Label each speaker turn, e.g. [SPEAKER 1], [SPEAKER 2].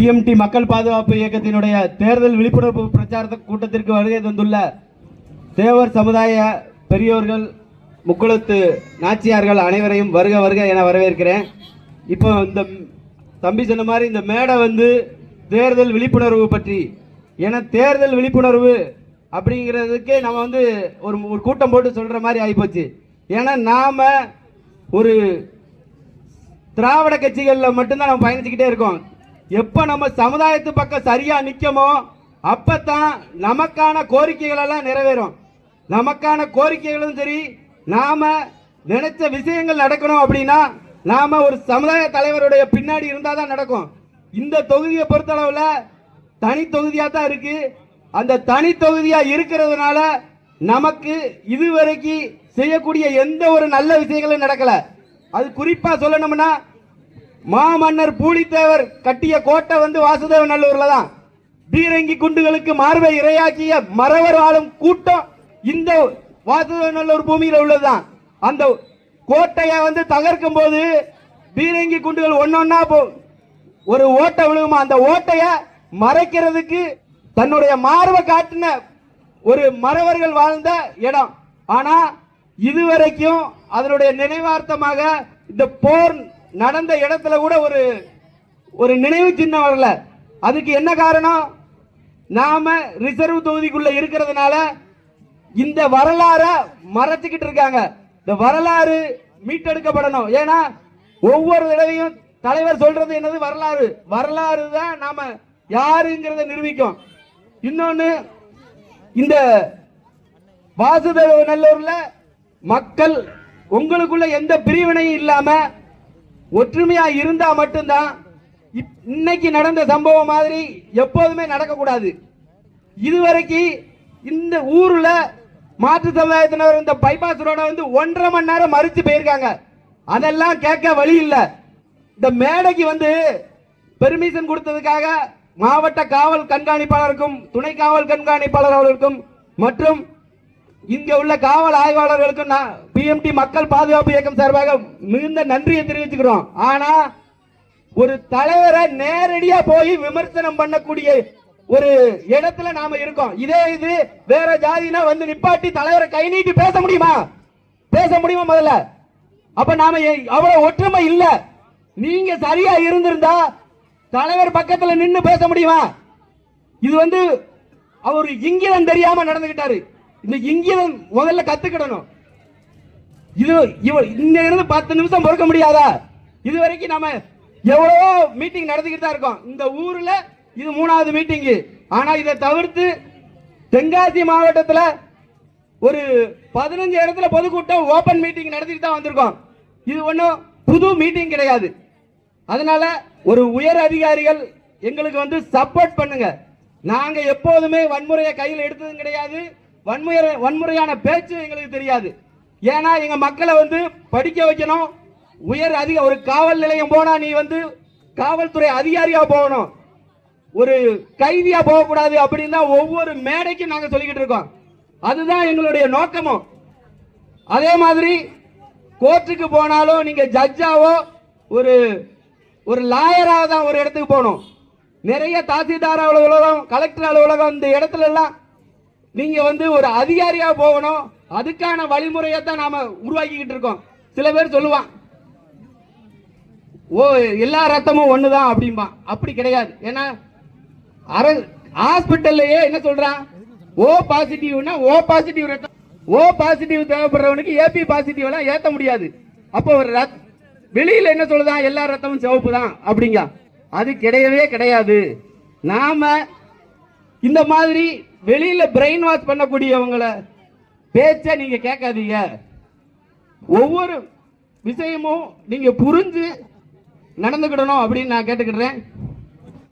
[SPEAKER 1] BMT மக்கள் பாதுகாப்பு இயக்கத்தினுடைய தேர்தல் விழிப்புணர்வு பிரச்சார கூட்டத்திற்கு வருகை தந்துள்ள தேவர் சமுதாய பெரியோர்கள் முக்குளத்து நாச்சியார்கள் அனைவரையும் வருக வருக என வரவேற்கிறேன். இப்போ இந்த தம்பி சொன்ன மாதிரி இந்த மேடை வந்து தேர்தல் விழிப்புணர்வு பற்றி. ஏன்னா தேர்தல் விழிப்புணர்வு அப்படிங்கிறதுக்கே நம்ம வந்து ஒரு ஒரு கூட்டம் போட்டு சொல்ற மாதிரி ஆகிப்போச்சு ஏன்னா நாம ஒரு திராவிட கட்சிகளில் மட்டும்தான் நம்ம பயணிச்சுக்கிட்டே இருக்கோம். எப்போ நம்ம சமுதாயத்து பக்கம் சரியா நிற்கமோ அப்பதான் நமக்கான கோரிக்கைகள் எல்லாம் நிறைவேறும். நமக்கான கோரிக்கைகளும் சரி நாம நினைச்ச விஷயங்கள் நடக்கணும் அப்படின்னா நாம ஒரு சமுதாய தலைவருடைய பின்னாடி இருந்தால் தான் நடக்கும். இந்த தொகுதியை பொறுத்தளவுல தனி தொகுதியா தான் இருக்கு. அந்த தனி தொகுதியா இருக்கிறதுனால நமக்கு இதுவரைக்கும் செய்யக்கூடிய எந்த ஒரு நல்ல விஷயங்களும் நடக்கல. அது குறிப்பா சொல்லணும்னா மாமன்னர் பூலித்தேவர் கட்டிய கோட்டை வந்து வாசுதேவ நல்லூர்ல தான். பீரங்கி குண்டுகளுக்கு மார்பை இரையாக்கிய மறவர் ஆளும் கூட்டம் இந்த வாசுதேவ நல்லூர் பூமியில உள்ளதுதான் அந்த கோட்டையை வந்து தகர்க்கும் போது பீரங்கி குண்டுகள் ஒன்னொன்னா போ ஒரு ஓட்டை விழுகுமா? அந்த ஓட்டைய மறைக்கிறதுக்கு தன்னுடைய மார்பை காட்டின ஒரு மறவர்கள் வாழ்ந்த இடம். ஆனா இதுவரைக்கும் அதனுடைய நினைவார்த்தமாக இந்த போர் நடந்த இடத்துல கூட ஒரு ஒரு நினைவு சின்னம் வரல. அதுக்கு என்ன காரணம்? நாம ரிசர்வ் தொகுதிக்குள்ள இருக்கிறதுனால இந்த வரலாற மறைச்சுக்கிட்டு இருக்காங்க. இந்த வரலாறு மீட்டெடுக்கப்படணும். ஏன்னா ஒவ்வொரு தடவையும் தலைவர் சொல்றது என்னது? வரலாறு. வரலாறு தான் நாம யாருங்கிறத நிரூபிக்கும். இன்னொன்னு இந்த வாசுதேவ நல்லூர்ல மக்கள் உங்களுக்குள்ள எந்த பிரிவினையும் இல்லாம ஒற்றுமையா இருந்தா மட்டும்தான் இப்- இன்னைக்கு நடந்த சம்பவம் மாதிரி எப்போதுமே நடக்கக்கூடாது. இதுவரைக்கும் இந்த ஊர்ல மாற்று சமுதாயத்தினர் இந்த பைபாஸ் ரோட வந்து ஒன்றரை மணி நேரம் மறிச்சு போயிருக்காங்க. அதெல்லாம் கேட்க வழி இல்லை. இந்த மேடைக்கு வந்து பெர்மிஷன் கொடுத்ததுக்காக மாவட்ட காவல் கண்காணிப்பாளருக்கும் துணை காவல் கண்காணிப்பாளர் அவர்களுக்கும் மற்றும் இங்க உள்ள காவல் ஆய்வாளர்களுக்கும் நான் பிஎம்டி மக்கள் பாதுகாப்பு இயக்கம் சார்பாக மிகுந்த நன்றியை தெரிவிச்சுக்கிறோம். ஆனா ஒரு தலைவரை நேரடியா போய் விமர்சனம் பண்ணக்கூடிய ஒரு இடத்துல நாம இருக்கோம். இதே இது வேற ஜாதினா வந்து நிப்பாட்டி தலைவரை கை நீட்டி பேச முடியுமா? பேச முடியுமா முதல்ல? அப்ப நாம அவ்வளவு ஒற்றுமை இல்ல. நீங்க சரியா இருந்திருந்தா தலைவர் பக்கத்துல நின்னு பேச முடியுமா? இது வந்து அவர் இங்கிலம் தெரியாம நடந்துகிட்டாரு. இந்த இங்கிதம் முதல்ல கத்துக்கிடணும். இது இவ இங்க இருந்து பத்து நிமிஷம் பொறுக்க முடியாதா? இது வரைக்கும் நம்ம எவ்வளவோ மீட்டிங் நடத்திக்கிட்டு தான் இருக்கோம். இந்த ஊர்ல இது மூணாவது மீட்டிங் ஆனா இதை தவிர்த்து தென்காசி மாவட்டத்தில் ஒரு பதினஞ்சு இடத்துல பொதுக்கூட்டம் ஓபன் மீட்டிங் நடத்திட்டு தான் வந்திருக்கோம். இது ஒன்றும் புது மீட்டிங் கிடையாது. அதனால ஒரு உயர் அதிகாரிகள் எங்களுக்கு வந்து சப்போர்ட் பண்ணுங்க. நாங்கள் எப்போதுமே வன்முறையை கையில் எடுத்ததும் கிடையாது. வன்முறை வன்முறையான பேச்சு எங்களுக்கு தெரியாது. ஏன்னா எங்க மக்களை வந்து படிக்க வைக்கணும். உயர் அதிக ஒரு காவல் நிலையம் போனா நீ வந்து காவல்துறை அதிகாரியா போகணும். ஒரு கைதியா போகக்கூடாது அப்படின்னு தான் ஒவ்வொரு மேடைக்கும் நாங்க சொல்லிக்கிட்டு இருக்கோம். அதுதான் எங்களுடைய நோக்கமும். அதே மாதிரி கோர்ட்டுக்கு போனாலும் நீங்க ஜட்ஜாவோ ஒரு ஒரு லாயராக தான் ஒரு இடத்துக்கு போகணும். நிறைய தாசில்தார் அலுவலகம் கலெக்டர் அலுவலகம் இந்த இடத்துல எல்லாம் நீங்க வந்து ஒரு அதிகாரியா போகணும். அதுக்கான வழிமுறையை தான் நாம உருவாக்கிக்கிட்டு இருக்கோம். சில பேர் சொல்லுவான் ஓ எல்லா ரத்தமும் ஒண்ணுதான் அப்படிம்பான். அப்படி கிடையாது. ஏன்னா அர ஹாஸ்பிட்டல்லையே என்ன சொல்றான்? ஓ பாசிட்டிவ்னா ஓ பாசிட்டிவ் ரத்தம். ஓ பாசிட்டிவ் தேவைப்படுறவனுக்கு ஏபி பாசிட்டிவ் எல்லாம் ஏத்த முடியாது. அப்போ ஒரு ரத் வெளியில என்ன சொல்லுதான்? எல்லா ரத்தமும் சிவப்பு தான் அப்படிங்க. அது கிடையவே கிடையாது. நாம இந்த மாதிரி வெளியில பிரெயின் வாஷ் பண்ணக்கூடியவங்கள பேச்ச நீங்க கேட்காதீங்க. ஒவ்வொரு விஷயமும் நீங்க புரிஞ்சு நடந்துக்கிடணும் அப்படின்னு நான் கேட்டுக்கிடுறேன்.